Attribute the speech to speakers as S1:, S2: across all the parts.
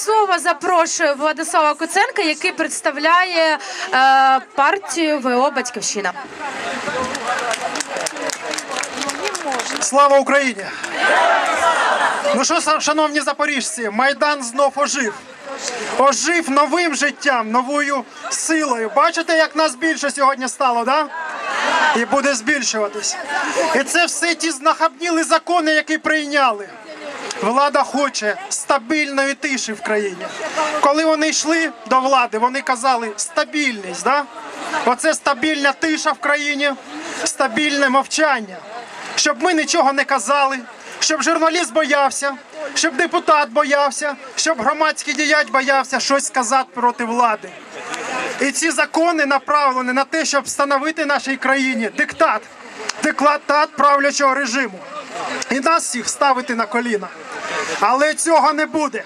S1: слова запрошую Владислава Куценка, який представляє е, партію ВО Батьківщина.
S2: Слава Україні! Ну що, шановні запоріжці, Майдан знов ожив. Ожив новим життям, новою силою. Бачите, як нас більше сьогодні стало, да? І буде збільшуватись. І це все ті знахабніли закони, які прийняли. Влада хоче стабільної тиші в країні. Коли вони йшли до влади, вони казали стабільність. Да? Оце стабільна тиша в країні, стабільне мовчання. Щоб ми нічого не казали, щоб журналіст боявся, щоб депутат боявся, щоб громадський діяч боявся щось сказати проти влади. І ці закони направлені на те, щоб встановити нашій країні диктат, диктат правлячого режиму і нас всіх ставити на коліна. Але цього не буде.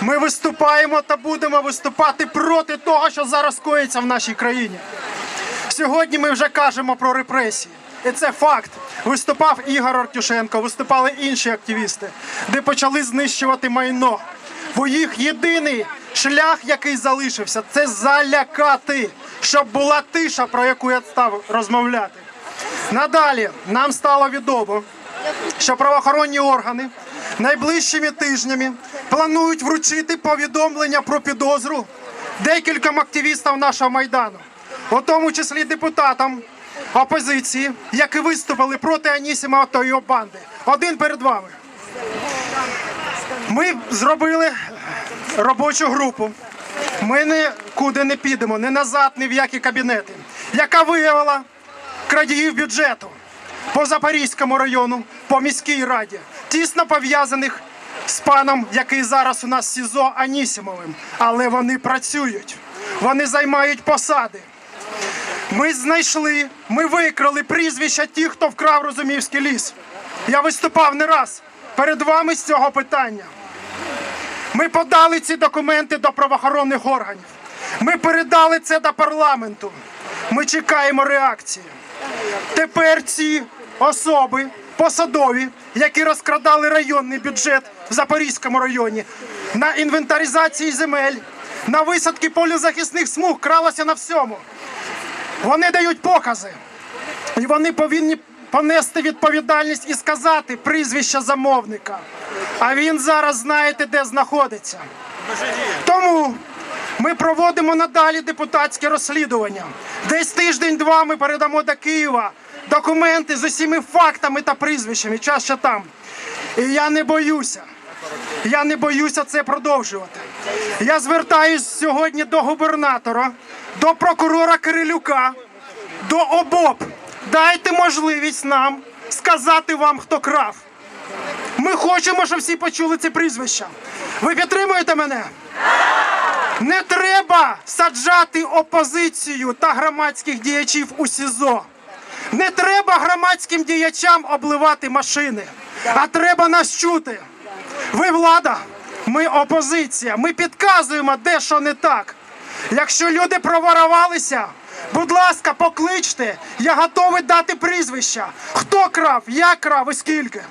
S2: Ми виступаємо та будемо виступати проти того, що зараз коїться в нашій країні. Сьогодні ми вже кажемо про репресії. І це факт. Виступав Ігор Артюшенко, виступали інші активісти, де почали знищувати майно. Бо їх єдиний шлях, який залишився, це залякати, щоб була тиша, про яку я став розмовляти. Надалі нам стало відомо, що правоохоронні органи найближчими тижнями планують вручити повідомлення про підозру декільком активістам нашого майдану, у тому числі депутатам опозиції, які виступили проти Анісімова та його банди. Один перед вами. Ми зробили робочу групу. Ми нікуди не підемо, ні назад, ні в які кабінети, яка виявила крадіїв бюджету по Запорізькому району, по міській раді, тісно пов'язаних з паном, який зараз у нас СІЗО Анісімовим. Але вони працюють, вони займають посади. Ми знайшли, ми викрали прізвища тих, хто вкрав Розумівський ліс. Я виступав не раз перед вами з цього питання. Ми подали ці документи до правоохоронних органів. Ми передали це до парламенту. Ми чекаємо реакції. Тепер ці особи посадові, які розкрадали районний бюджет в Запорізькому районі, на інвентаризації земель, на висадки полізахисних смуг кралося на всьому. Вони дають покази. І вони повинні понести відповідальність і сказати прізвище замовника. А він зараз знаєте, де знаходиться. Тому ми проводимо надалі депутатське розслідування. Десь тиждень-два ми передамо до Києва документи з усіми фактами та прізвищами. Час там. І я не боюся. Я не боюся це продовжувати. Я звертаюсь сьогодні до губернатора, до прокурора Кирилюка, до ОБОП. Дайте можливість нам сказати вам, хто крав. Ми хочемо, щоб всі почули це прізвище. Ви підтримуєте мене? Не треба саджати опозицію та громадських діячів у СІЗО. Не треба громадським діячам обливати машини, а треба нас чути. Ви влада, ми опозиція. Ми підказуємо, де що не так. Якщо люди проворувалися, будь ласка, покличте. Я готовий дати прізвища. Хто крав, як крав і скільки.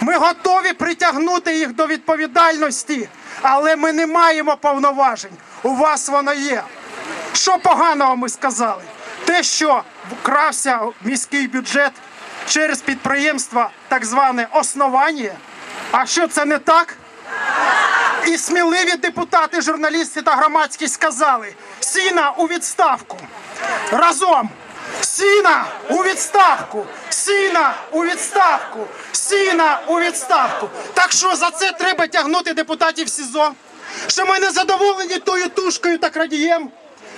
S2: Ми готові притягнути їх до відповідальності, але ми не маємо повноважень. У вас воно є. Що поганого ми сказали? Те, що вкрався міський бюджет через підприємство, так зване основання. А що це не так? І сміливі депутати, журналісти та громадськість сказали: сіна у відставку. Разом. Сіна у відставку! Сіна у відставку! Сіна у відставку! Так що за це треба тягнути депутатів СІЗО? Що ми не задоволені тою тушкою та крадієм?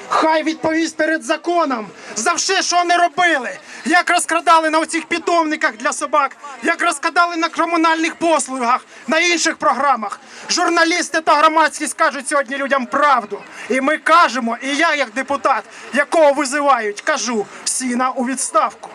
S2: Хай відповість перед законом за все, що не робили. Як розкрадали на оцих питомниках для собак, як розкрадали на комунальних послугах, на інших програмах. Журналісти та громадськість кажуть сьогодні людям правду. І ми кажемо, і я, як депутат, якого визивають, кажу сіна у відставку.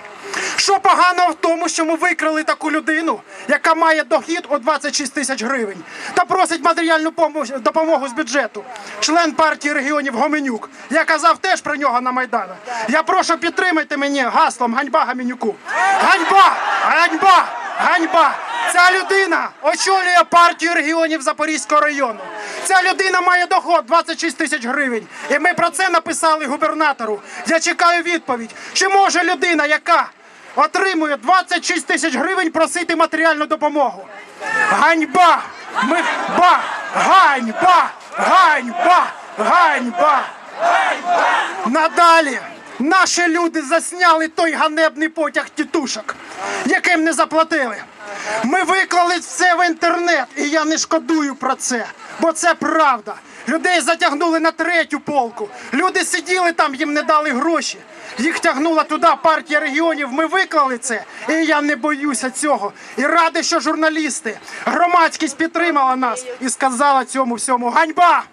S2: Що погано в тому, що ми викрали таку людину, яка має дохід у 26 тисяч гривень та просить матеріальну помо- допомогу з бюджету. Член партії регіонів Гоменюк. Я казав теж про нього на Майдану. Я прошу підтримайте мені гаслом ганьба Гоменюку. Ганьба! Ганьба! Ганьба! Ця людина очолює партію регіонів Запорізького району. Ця людина має доход 26 тисяч гривень. І ми про це написали губернатору. Я чекаю відповідь. Чи може людина, яка отримує 26 тисяч гривень, просити матеріальну допомогу? Ганьба! Ми ба! Ганьба! Ганьба! Ганьба! Надалі наші люди засняли той ганебний потяг тітушок, яким не заплатили. Ми виклали це в інтернет, і я не шкодую про це, бо це правда. Людей затягнули на третю полку. Люди сиділи там, їм не дали гроші. Їх тягнула туди партія регіонів. Ми виклали це, і я не боюся цього. І радий, що журналісти, громадськість підтримала нас і сказала цьому всьому ганьба!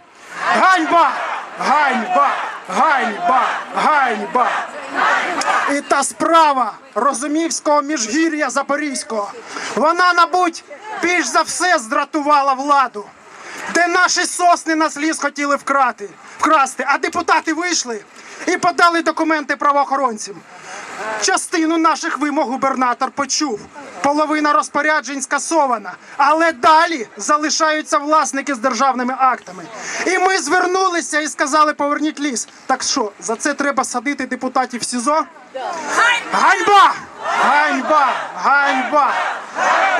S2: Ганьба! Ганьба! Ганьба! Ганьба! І та справа Розумівського міжгір'я Запорізького. Вона, мабуть, більш за все здратувала владу, де наші сосни нас ліс хотіли вкрати, вкрасти, а депутати вийшли і подали документи правоохоронцям. Частину наших вимог губернатор почув. Половина розпоряджень скасована, але далі залишаються власники з державними актами. І ми звернулися і сказали: поверніть ліс. Так що за це треба садити депутатів в СІЗО? Ганьба! Ганьба! Ганьба!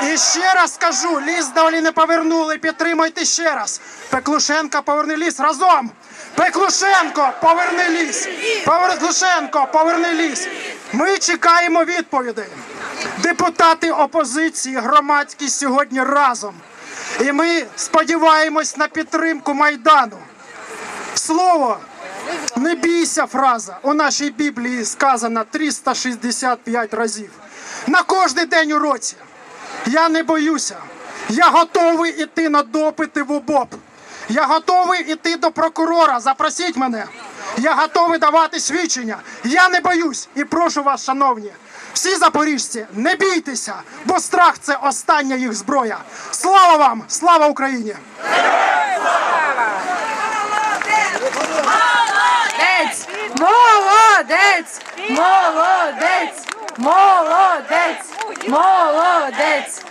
S2: І ще раз скажу: ліс далі не повернули. Підтримайте ще раз. Пеклушенка, поверни ліс разом. Пеклушенко, поверни ліс. Пеклушенко, поверни ліс. Ми чекаємо відповідей. Депутати опозиції, громадськість сьогодні разом. І ми сподіваємось на підтримку Майдану. Слово не бійся фраза. У нашій Біблії сказана 365 разів. На кожний день у році. Я не боюся. Я готовий іти на допити в УБОП. Я готовий іти до прокурора. Запросіть мене. Я готовий давати свідчення. Я не боюсь і прошу вас, шановні. Всі запоріжці, не бійтеся, бо страх це остання їх зброя. Слава вам! Слава Україні!
S1: Молодець! Молодець! Молодець! Молодець! Молодець! Молодець!